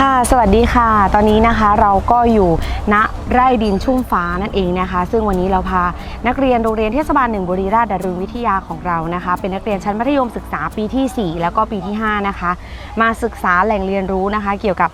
ค่ะสวัสดีค่ะ ตอนนี้นะคะเราก็อยู่ณไร่ดินชุ่มฟ้านั่นเองนะคะ ซึ่งวันนี้เราพานักเรียนโรงเรียนเทศบาลหนึ่งบุรีราชดารุณวิทยาของเรานะคะ เป็นนักเรียนชั้นมัธยมศึกษาปีที่ 4 แล้วก็ปีที่ 5 นะคะ มาศึกษาแหล่งเรียนรู้นะคะ เกี่ยวกับ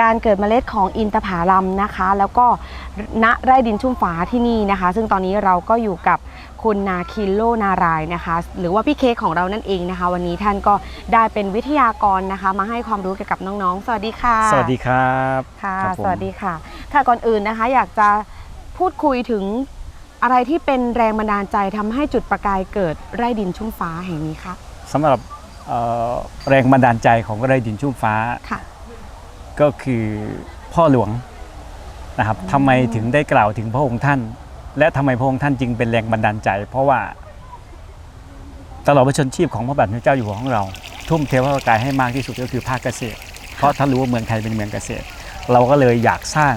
การเกิดเมล็ดของอินทผลัมนะคะ แล้วก็ณไร่ดินชุ่มฟ้าที่นี่นะคะ ซึ่งตอนนี้เราก็อยู่กับคุณนาคินโลนารายณ์นะคะ หรือว่าพี่เค้กของเรานั่นเองนะคะ วันนี้ท่านก็ได้เป็นวิทยากรนะคะ มาให้ความรู้เกี่ยวกับน้องๆ สวัสดีค่ะ สวัสดีครับค่ะรับผม สวัสดีค่ะ ค่ะก่อนอื่นนะคะ อยากจะพูดคุยถึงอะไรที่เป็นแรงบันดาลใจทำให้จุดประกายเกิดไร่ดินชุ่มฟ้าแห่งนี้คะสำหรับเอ่อแรงบันดาลใจของไรดินชุ่มฟ้า ค่ะ ก็คือพ่อหลวงนะครับทำไมถึงได้กล่าวถึงพระองค์ท่าน และทำไมพระองค์ท่านจึงเป็นแรงบันดาลใจ เพราะว่าตลอดพระชนชีพของพระบาทสมเด็จเจ้าอยู่หัวของเรา ทุ่มเทพระกายให้มากที่สุดก็คือภาคเกษตร เพราะถ้ารู้ว่าเมืองไทยเป็นเมืองเกษตร เราก็เลยอยากสร้าง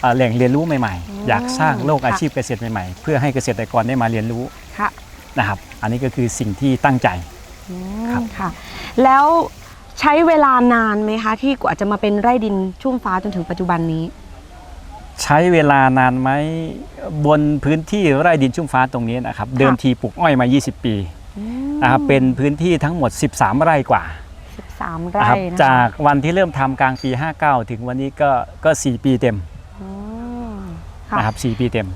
เอ่อแหล่งเรียนรู้ใหม่อืมๆอยากสร้างโลกค่ะอาชีพเกษตรใหม่ๆ เพื่อให้เกษตรกรได้มาเรียนรู้ค่ะนะครับ อันนี้ก็คือสิ่งที่ตั้งใจอืครับมค่ะ แล้ว ใช้เวลานานไหมคะ ที่กว่าจะมาเป็นไร่ดินชุ่มฟ้าจนถึงปัจจุบันนี้ ใช้เวลานานไหมบนพื้นที่ไร่ดินชุ่มฟ้าตรงนี้นะครับ เดิมทีปลูกอ้อยมา 20 ปีนะครับเป็นพื้นที่ทั้งหมด 13 ไร่กว่า 13นะไร่ครับนะคะจากวันที่เริ่มทำกลางปี 59 ถึงวันนี้ก็ก็4ปีเต็มอืมค่ะนะครับ4ปีเต็ม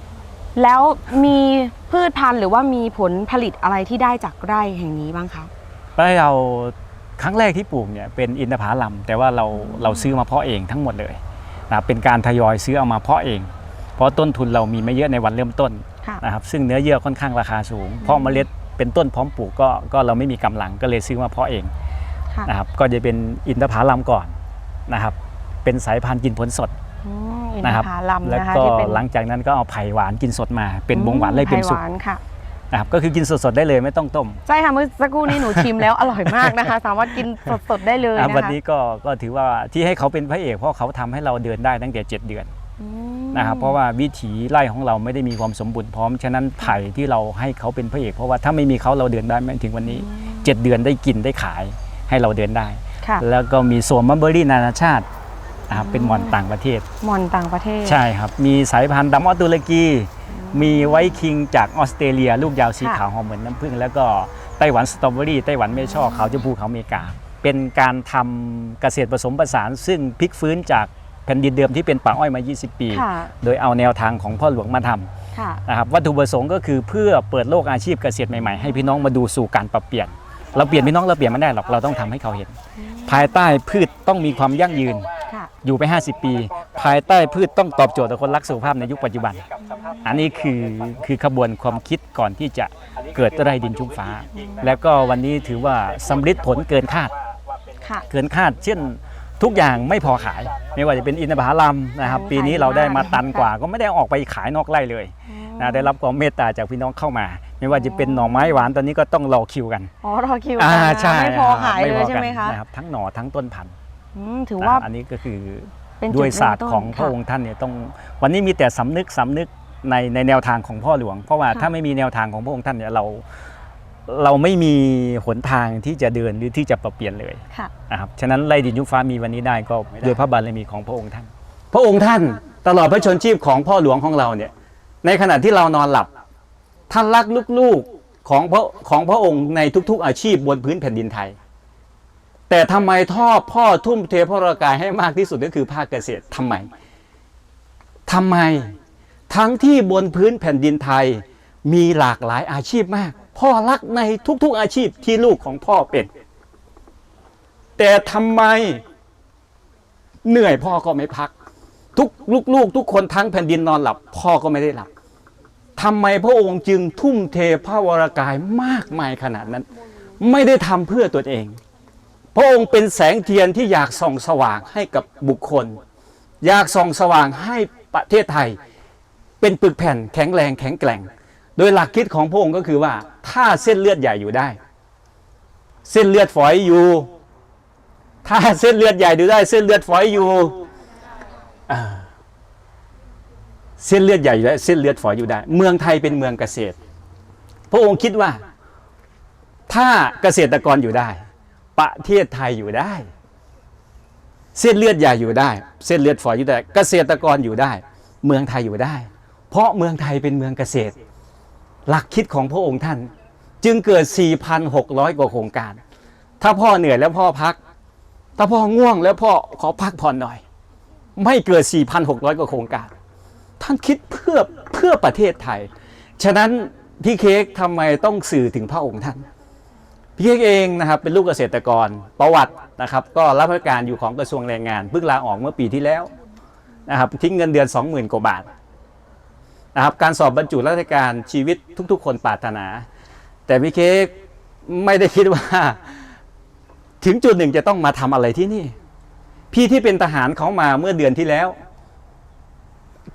แล้วมีพืชพันธุ์หรือว่ามีผลผลิตอะไรที่ได้จากไร่แห่งนี้บ้างคะไร่เรา ครั้งแรกที่ปลูกเนี่ยเป็นอินทผลัมแต่ว่าเราเราซื้อมาเพาะเองทั้งหมดเลยนะครับเป็นการทยอยซื้อเอามาเพาะเอง เพราะต้นทุนเรามีไม่เยอะในวันเริ่มต้นค่ะนะครับซึ่งเนื้อเยื่อค่อนข้างราคาสูง เพราะเมล็ดเป็นต้นพร้อมปลูกก็ก็เราไม่มีกำลังก็เลยซื้อมาเพาะเองค่ะนะครับก็จะเป็นอินทผลัมก่อนนะครับเป็นสายพันธุ์กินผลสดอืมอินนะทครับผลัมแล้วนะคะก็ที่เป็นหลังจากนั้นก็เอาไผ่หวานกินสดมา เป็นบงหวานเลยเป็นไผ่สุหกวา นค่ะนะครับก็คือกินสดๆได้เลยไม่ต้องต้มใช่ค่ะเมื่อสักครู่นี้หนูชิมแล้วอร่อยมากนะคะ สามารถกินสดๆได้เลยอะนะคะวันนี้ก็ก็ถือว่าที่ให้เขาเป็นพระเอกเพราะเขาทำให้เราเดินได้ตั้งแต่7เดือนอืมนะครับเพราะว่าวิถีไร่ของเราไม่ได้มีความสมบูรณ์พร้อมฉะนั้นไผ่ที่เราให้เขาเป็นพระเอกเพราะว่าถ้าไม่มีเขาเราเดินได้ไม่ถึงวันนี้ 7 เดือนได้กินได้ขายให้เราเดินได้ ค่ะแล้วก็มีโซนมัมเบอรี่นานาชาตินะครับเป็นหมอนต่างประเทศ หมอนต่างประเทศ ใช่ครับ มีสายพันธุ์ดำออสตุรกี มีไวท์คิงจากออสเตรเลีย ลูกยาวสีค่ะขาวหอมเหมือนน้ำผึ้งแล้วก็ไต้หวันสตรอเบอรี่ไต้หวันไม่ชอบเขาวชมพูเขาอเมริกา เป็นการทำเกษตรผสมผสาน ซึ่งพลิกฟื้นจากแผ่นดินเดิมที่เป็นป่าอ้อยมา 20 ปีค่ะโดยเอาแนวทางของพ่อหลวงมาทำค่ะนะครับวัตถุประสงค์ก็คือเพื่อเปิดโลกอาชีพเกษตรใหม่ ๆ ให้พี่น้องมาดูสู่การปรับเปลี่ยน เราเปลี่ยนพี่น้องเราเปลี่ยนไม่ได้หรอกเราต้องทำให้เขาเห็น ภายใต้พืชต้องมีความยั่งยืนค่ะอยู่ไป 50 ปี ภายใต้พืชต้องตอบโจทย์ต่อคนรักสุขภาพในยุคปัจจุบัน อันนี้คือคือขบวนความคิดก่อนที่จะเกิดไร่ดินชุ่มฟ้า แล้วก็วันนี้ถือว่าสำลิดผลเกินคาด ค่ะ เกินคาด เช่นทุกอย่างไม่พอขาย ไม่ว่าจะเป็นอินทผลัมนะครับโอ้ปีนี้ขายเราได้มาดีมากตันกว่า ก็ไม่ได้ออกไปขายนอกไร่เลยนะได้รับความเมตตาจากพี่น้องเข้ามา ไม่ว่าจะเป็นหน่อไม้หวานตอนนี้ก็ต้องรอคิวกันอ๋อรอคิวอ่ากันนะใช่ไม่พอขายไม่เลพยอใช่กันไหมคะนะครับทั้งหน่อทั้งต้นพันธุ์อืมถือนะว่าครับอันนี้ก็คือเป็นจุด้วยเมศาสตร์ต้นของพระค่ะองค์ท่านเนี่ยต้องวันนี้มีแต่สำนึกสำนึก ในในแนวทางของพ่อหลวง เพราะว่าค่ะถ้าไม่มีแนวทางของพระองค์ท่านเนี่ยเราเราไม่มีหนทางที่จะเดินหรือที่จะปรับเปลี่ยนเลยค่ะนะครับฉะนั้นไล่ดินยุคฟ้ามีวันนี้ได้ก็ด้วยพระบารมีของพระองค์ท่าน พระองค์ท่านตลอดพระชนชีพของพ่อหลวงของเราเนี่ยในขณะที่เรานอนหลับ ท่านรักลูกๆของพระของพระองค์ในทุกๆอาชีพบนพื้นแผ่นดินไทย แต่ทำไมท่อพ่อทุ่มเทพระกายให้มากที่สุดก็คือภาคเกษตรทำไมทำไม ทั้งที่บนพื้นแผ่นดินไทย มีหลากหลายอาชีพมาก พ่อรักในทุกๆอาชีพที่ลูกของพ่อเป็น แต่ทำไมเหนื่อยพ่อก็ไม่พัก ทุกลูกๆ ทุกคนทั้งแผ่นดินนอนหลับ พ่อก็ไม่ได้หลับทำไมพระองค์จึงทุ่มเทพระวรากายมากมายขนาดนั้น ไม่ได้ทำเพื่อตัวเอง พระองค์เป็นแสงเทียนที่อยากส่องสว่างให้กับบุคคล อยากส่องสว่างให้ประเทศไทย เป็นปึกแผ่นแข็งแรงแข็งแกร่ง โดยหลักคิดของพระองค์ก็คือว่า ถ้าเส้นเลือดใหญ่อยู่ได้ เส้นเลือดฝอยอยู่ ถ้าเส้นเลือดใหญ่ดูได้ เส้นเลือดฝอยอยู่เส้นเลือดใหญ่อยู่ได้เส้นเลือดฝอยอยู่ได้ เมืองไทยเป็นเมืองเกษตร พระองค์คิดว่า ถ้าเกษตรกรอยู่ได้ ประเทศไทยอยู่ได้ เส้นเลือดใหญ่อยู่ได้ เส้นเลือดฝอยอยู่ได้ เกษตรกรอยู่ได้ เมืองไทยอยู่ได้ เพราะเมืองไทยเป็นเมืองเกษตร หลักคิดของพระองค์ท่าน จึงเกิด 4,600 กว่าโครงการ ถ้าพ่อเหนื่อยแล้วพ่อพัก ถ้าพ่อง่วงแล้วพ่อขอพักผ่อนหน่อย ไม่เกิด 4,600 กว่าโครงการ ท่านคิดเพื่อเพื่อประเทศไทย ฉะนั้นพี่เค้กทำไมต้องสื่อถึงพระองค์ท่าน พี่เค้กเองนะครับเป็นลูกเกษตรกรประวัตินะครับ ก็รับราชการอยู่ของกระทรวงแรงงานเพิ่งลาออกเมื่อปีที่แล้วนะครับทิ้งเงินเดือน 20,000 กว่าบาท นะครับการสอบบรรจุราชการชีวิตทุก ๆ คนปรารถนา แต่พี่เค้กไม่ได้คิดว่า ถึงจุดหนึ่งจะต้องมาทำอะไรที่นี่ พี่ที่เป็นทหารเขามาเมื่อเดือนที่แล้ว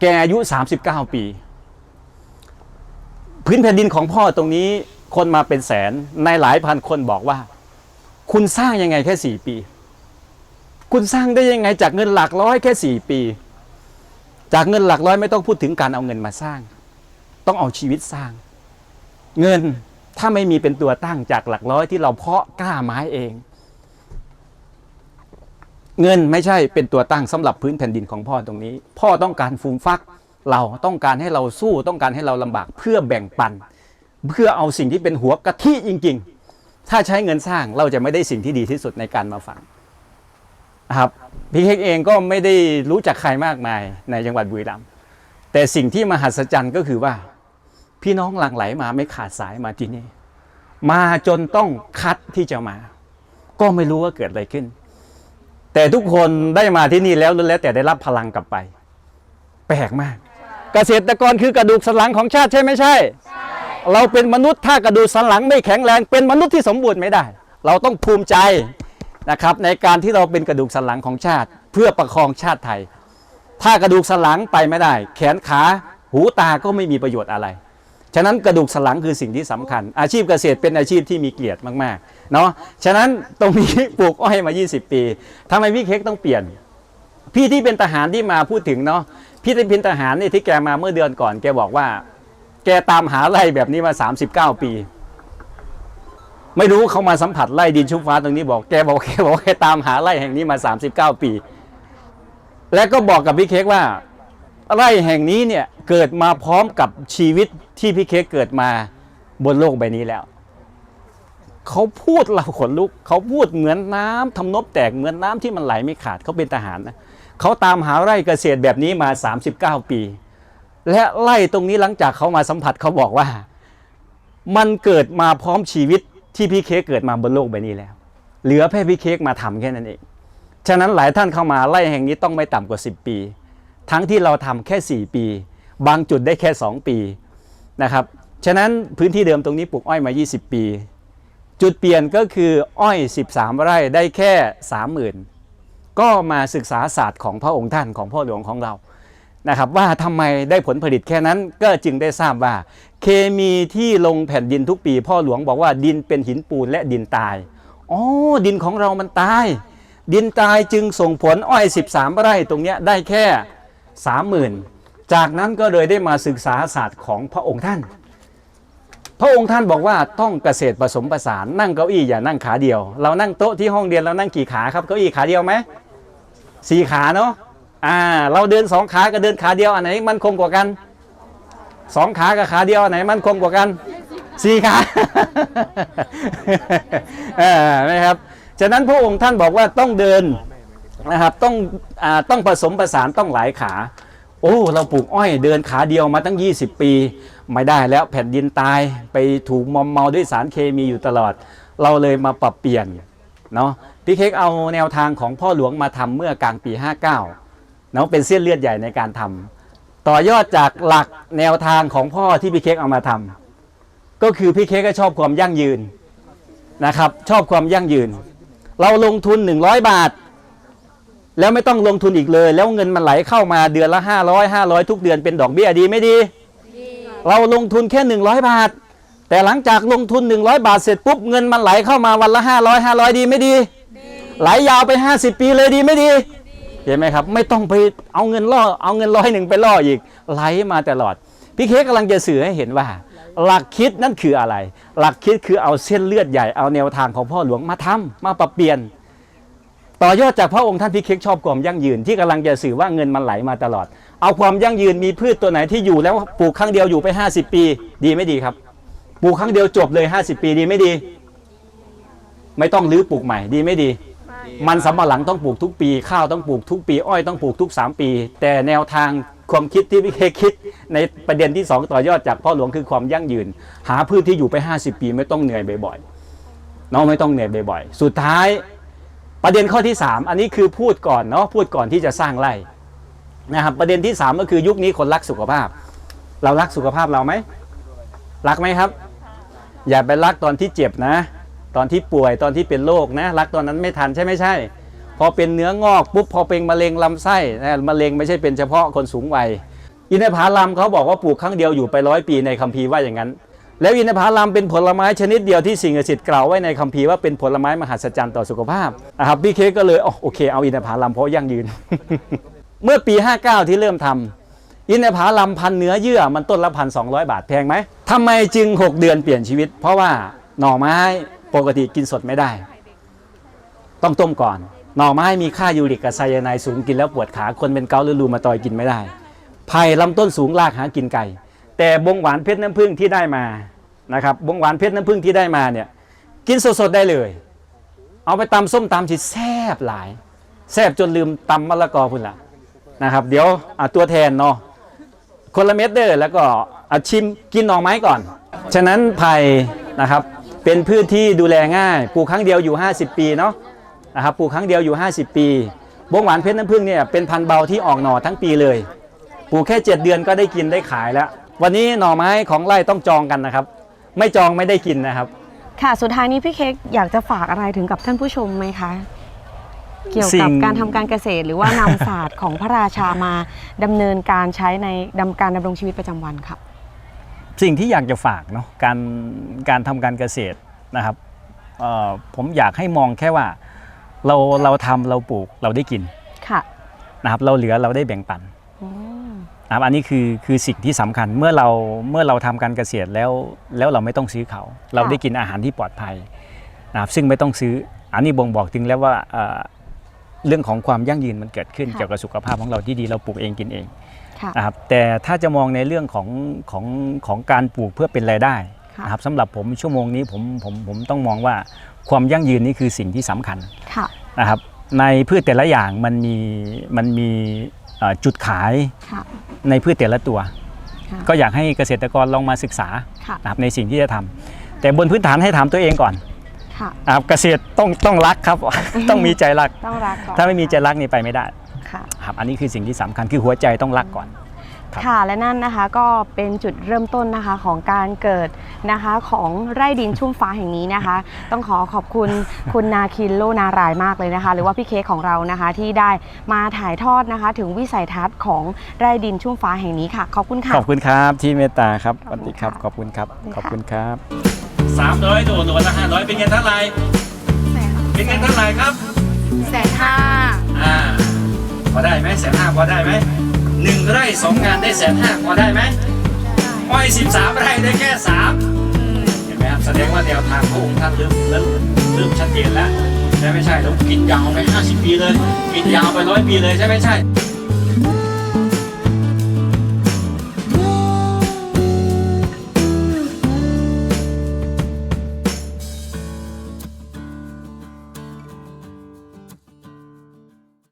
แกอายุ 39 ปี พื้นแผ่นดินของพ่อตรงนี้คนมาเป็นแสนในหลายพันคนบอกว่า คุณสร้างยังไงแค่สี่ปี คุณสร้างได้ยังไงจากเงินหลักร้อยแค่สี่ปี จากเงินหลักร้อยไม่ต้องพูดถึงการเอาเงินมาสร้าง ต้องเอาชีวิตสร้าง เงินถ้าไม่มีเป็นตัวตั้งจากหลักร้อยที่เราเพาะกล้าไม้เอง เงินไม่ใช่เป็นตัวตั้งสำหรับพื้นแผ่นดินของพ่อตรงนี้ พ่อต้องการฟูมฟัก เราต้องการให้เราสู้ต้องการให้เราลำบากเพื่อแบ่งปัน เพื่อเอาสิ่งที่เป็นหัวกะทิจริง ๆ ถ้าใช้เงินสร้างเราจะไม่ได้สิ่งที่ดีที่สุดในการมาฟังนะครับ พี่เค้กเองก็ไม่ได้รู้จักใครมากมายในจังหวัดบุรีรัมย์แต่สิ่งที่มหัศจรรย์ก็คือว่า พี่น้องหลั่งไหลมาไม่ขาดสายมาที่นี่ มาจนต้องคัดที่จะมา ก็ไม่รู้ว่าเกิดอะไรขึ้น แต่ทุกคนได้มาที่นี่แล้วล้แล้วแต่ได้รับพลังกลับไป แปลกมาก เกษตรกรคือกระดูกสันหลังของชาติใช่ไม่ใช่ เราเป็นมนุษย์ถ้ากระดูกสันหลังไม่แข็งแรง เป็นมนุษย์ที่สมบูรณ์ไม่ได้ เราต้องภูมิใจ นะครับในการที่เราเป็นกระดูกสันหลังของชาติ เพื่อประคองชาติไทย ถ้ากระดูกสันหลังไปไม่ได้ แขนขาหูตาก็ไม่มีประโยชน์อะไร ฉะนั้นกระดูกสันหลังคือสิ่งที่สำคัญ อาชีพเกษตรเป็นอาชีพที่มีเกียรติมากๆเนาะฉะนั้นตรงนี้ปลูกอ้อยมา 20 ปีทำไมพี่เค้กต้องเปลี่ยน พี่ที่เป็นทหารที่มาพูดถึงเนาะพี่ที่เป็นทหารนี่ที่แกมาเมื่อเดือนก่อน แกบอกว่า แกตามหาไร่แบบนี้มา 39 ปี ไม่รู้เขามาสัมผัสไร่ดินชุบฟ้าตรงนี้บอกแกบอกแกบอกแกตามหาไร่แห่งนี้มา 39 ปี และก็บอกกับพี่เค้กว่าไร่แห่งนี้เนี่ยเกิดมาพร้อมกับชีวิตที่พี่เค้กเกิดมาบนโลกใบนี้แล้ว เขาพูดเราขนลุก เขาพูดเหมือนน้ำทำนบแตกเหมือนน้ำที่มันไหลไม่ขาดเขาเป็นทหารนะเขาตามหาไร่เกษตรแบบนี้มา 39 ปี และไร่ตรงนี้หลังจากเขามาสัมผัสเขาบอกว่า มันเกิดมาพร้อมชีวิต ที่พี่เค้กเกิดมาบนโลกใบนี้แล้ว เหลือแค่พี่เค้กมาทำแค่นั้นเอง ฉะนั้นหลายท่านเข้ามาไร่แห่งนี้ต้องไม่ต่ำกว่า 10 ปี ทั้งที่เราทำแค่ 4 ปี บางจุดได้แค่ 2 ปีนะครับ ฉะนั้นพื้นที่เดิมตรงนี้ปลูกอ้อยมา 20 ปี จุดเปลี่ยนก็คืออ้อย 13 ไร่ได้แค่ 30,000 ก็มาศึกษาศาสตร์ของพระองค์ท่านของพ่อหลวงของเรา นะครับว่าทำไมได้ผลผลิตแค่นั้นก็จึงได้ทราบว่า เคมีที่ลงแผ่นดินทุกปี พ่อหลวงบอกว่าดินเป็นหินปูนและดินตายอ๋อดินของเรามันตาย ดินตายจึงส่งผลอ้อย 13 ไร่ตรงนี้ได้แค่ 30,000 จากนั้นก็เลยได้มาศึกษาศาสตร์ของพระองค์ท่าน พระองค์ท่านบอกว่าต้องเกษตรผสมผสานนั่งเก้าอี้อย่านั่งขาเดียว เรานั่งโต๊ะที่ห้องเรียนเรานั่งกี่ขาครับเก้าอี้ขาเดียวไหมสี่ขาเนาะ อ่าเราเดินสองขากับเดินขาเดียวอันไหนมันคงกว่ากันสองขากับขาเดียวอันไหนมันคงกว่ากันสี่ขาเออนะครับฉะนั้นพระองค์ท่านบอกว่าต้องเดินนะครับต้องอ่าต้องผสมผสานต้องหลายขา โอ้เราปลูกอ้อยเดินขาเดียวมาตั้ง 20 ปี ไม่ได้แล้วแผ่นดินตายไปถูกมอมเมาด้วยสารเคมีอยู่ตลอด เราเลยมาปรับเปลี่ยนเนาะพี่เค้กเอาแนวทางของพ่อหลวงมาทำเมื่อกลางปี 59เนาะเป็นเส้นเลือดใหญ่ในการทำต่อยอดจากหลักแนวทางของพ่อที่พี่เค้กเอามาทำก็คือพี่เค้กก็ชอบความยั่งยืนนะครับ ชอบความยั่งยืน เราลงทุน 100 บาท แล้วไม่ต้องลงทุนอีกเลย แล้วเงินมันไหลเข้ามาเดือนละ 500 500 ทุกเดือนเป็นดอกเบี้ยดีไม่ดี เราลงทุนแค่ 100 บาท แต่หลังจากลงทุน 100 บาทเสร็จปุ๊บเงินมันไหลเข้ามาวันละ 500 500 ดีไม่ดี ไหลยาวไป 50 ปีเลยดีไม่ดี เห็นไหมครับ ไม่ต้องไปเอาเงินล่อเอาเงินร้อยหนึ่งไปล่ออีกไหลมาตลอดพี่เค้กกำลังจะสื่อให้เห็นว่า หลักคิดนั่นคืออะไร หลักคิดคือเอาเส้นเลือดใหญ่เอาแนวทางของพ่อหลวงมาทำมาปรับเปลี่ยน ต่อยอดจากพระองค์ท่านพิเค้กชอบความยั่งยืนที่กำลังจะสื่อว่าเงินมันไหลมาตลอด เอาความยั่งยืนมีพืชตัวไหนที่อยู่แล้วปลูกครั้งเดียวอยู่ไป 50 ปี ดีไม่ดีครับ ปลูกครั้งเดียวจบเลย 50 ปีดีไม่ดี ไม่ต้องรื้อปลูกใหม่ดีไม่ดี มันสำปะหลังต้องปลูกทุกปี ข้าวต้องปลูกทุกปี อ้อยต้องปลูกทุก 3 ปี แต่แนวทางความคิดที่พี่เคคิด ในประเด็นที่ 2 ต่อยอดจากพ่อหลวงคือความยั่งยืน หาพืชที่อยู่ไป 50 ปีไม่ต้องเหนื่อยบ่อยๆเน้องไม่ต้องเหนื่อยบ่อยๆ สุดท้ายประเด็นข้อที่ 3 อันนี้คือพูดก่อนเนาะพูดก่อนที่จะสร้างไร่นะครับประเด็นที่ 3 ก็คือยุคนี้คนรักสุขภาพ เรารักสุขภาพเราไหมรักไหมครับ อย่าไปรักตอนที่เจ็บนะ ตอนที่ป่วยตอนที่เป็นโรคนะรักตอนนั้นไม่ทันใช่ไม่ใช่ พอเป็นเนื้องอกปุ๊บพอเป็นมะเร็งลำไส้นะมะเร็งไม่ใช่เป็นเฉพาะคนสูงวัยอินทผลัมเขาบอกว่าปลูกครั้งเดียวอยู่ไปร้อยปีในคัมภีร์ว่าอย่างนั้น แล้วอินทผลัมเป็นผลไม้ชนิดเดียวที่สิ่งศักดิ์สิทธิ์กล่าวไว้ในคัมภีร์ว่าเป็นผลไม้มหัศจรรย์ต่อสุขภาพนะครับพี่เคก็เลยอ๋อโอเคเอาอินทผลัมเพราะยั่งยืน เมื่อปี 59 ที่เริ่มทำอินทผลัมพันเนื้อเยื่อมันต้นละพันสองบาทแพงไหมทำไมจึง 6 เดือนเปลี่ยนชีวิต เพราะว่าหน่อไม้ ปกติกินสดไม่ได้ ต้องต้มก่อน หน่อไม้มีค่ายูริกกับไซยาไนด์สูงกินแล้วปวดขาคนเป็นเกาหรือรูมาตอยกินไม่ได้ไผ่ลำต้นสูงรากหากินไก่ แต่บงหวานเพชรน้ำผึ้งที่ได้มานะครับบงหวานเพชรน้ำผึ้งที่ได้มาเนี่ยกินสดๆได้เลย เอาไปตำส้มตำที่แซ่บหลายแซ่บจนลืมตำมะละกอพุ่นละนะครับ เดี๋ยวอะตัวแทนเนาะคนละเม็ดเด้อแล้วก็อะชิมกินหน่อไม้ก่อน ฉะนั้นไผ่นะครับ เป็นพืชที่ดูแลง่ายปลูกครั้งเดียวอยู่ 50 ปีเนาะนะครับปลูกครั้งเดียวอยู่ 50 ปีบงหวานเพชรน้ำผึ้งเนี่ยเป็นพันธุ์เบาที่ออกหน่อทั้งปีเลยปลูกแค่ 7 เดือนก็ได้กินได้ขายแล้ว วันนี้หน่อไม้ของไร่ต้องจองกันนะครับ ไม่จองไม่ได้กินนะครับ ค่ะสุดท้ายนี้พี่เค้กอยากจะฝากอะไรถึงกับท่านผู้ชมไหมคะ เกี่ยวสิ่กับง การทำการเกษตรหรือว่านำศาสตร์ของพระราชามาดำเนินการใช้ในดำการดำรงชีวิตประจำวันค่ะ สิ่งที่อยากจะฝากเนาะการการทำการเกษตรนะครับเอ่อผมอยากให้มองแค่ว่าเราเราทำเราปลูกเราได้กินค่ะนะครับ เราเหลือเราได้แบ่งปันอืมนะครับอันนี้คือคือสิ่งที่สำคัญเมื่อเราเมื่อเราทำการเกษตรแล้วแล้วเราไม่ต้องซื้อเขา เราได้กินอาหารที่ปลอดภัยนะครับซึ่งไม่ต้องซื้ออันนี้บ่งบอกถึงแล้วว่าเอ่อเรื่องของความยั่งยืนมันเกิดขึ้นเกี่ยวกับสุขภาพของเราที่ดีเราปลูกเองกินเองค่ะ นะครับแต่ถ้าจะมองในเรื่องของของของการปลูกเพื่อเป็นรายได้ค่ะนะครับสำหรับผมชั่วโมงนี้ผมผมผมต้องมองว่าความยั่งยืนนี่คือสิ่งที่สำคัญค่ะนะครับในพืชแต่ละอย่างมันมีมันมีเอ่อจุดขายค่ะในพืชแต่ละตัวค่ะก็อยากให้เกษตรกรลองมาศึกษาค่ะนะครับในสิ่งที่จะทำแต่บนพื้นฐานให้ถามตัวเองก่อนค่ะนะครับเกษตรต้องต้องรักครับต้องมีใจรักต้องรักก่อนถ้าไม่มีใจรักนี่ไปไม่ได้ ค่ะ ครับอันนี้คือสิ่งที่สำคัญคือหัวใจต้องรักก่อน ครับ ค่ะและนั่นนะคะก็เป็นจุดเริ่มต้นนะคะของการเกิดนะคะของไร่ดินชุ่มฟ้าแห่งนี้นะคะ ต้องขอขอบคุณคุณนาคินโลนารายมากเลยนะคะ หรือว่าพี่เค้กของเรานะคะที่ได้มาถ่ายทอดนะคะ ถึงวิสัยทัศน์ของไร่ดินชุ่มฟ้าแห่งนี้ค่ะ ขอบคุณค่ะ ขอบคุณครับที่เมตตาครับสขอบวัสคุณดีครับ ค่ะขอบคุณครับ ขขออบบคุคุณณคครัรับ สามร้อยโดดโดดละห้าร้อยเป็นเงินเท่าไหร่เป็นเงินเท่าไหร่ครับแสนห้าอ่าพ อได้ไหมแสนห้าพอได้ไหมหนึ่งไร่สองงานได้แสนห้าพอได้ไหมอ้อยสิบสามไร่ได้แค่สามเห็นไหมครับแสดงว่าแนวทางพระองค์ท่านเริ่มเริ่มเริ่มชัดเจนแล้วใช่ไม่ใช่แล้วกินยาวไปห้าสิบปีเลย กินยาวไปร้อยปีเลยใช่ไม่ใช่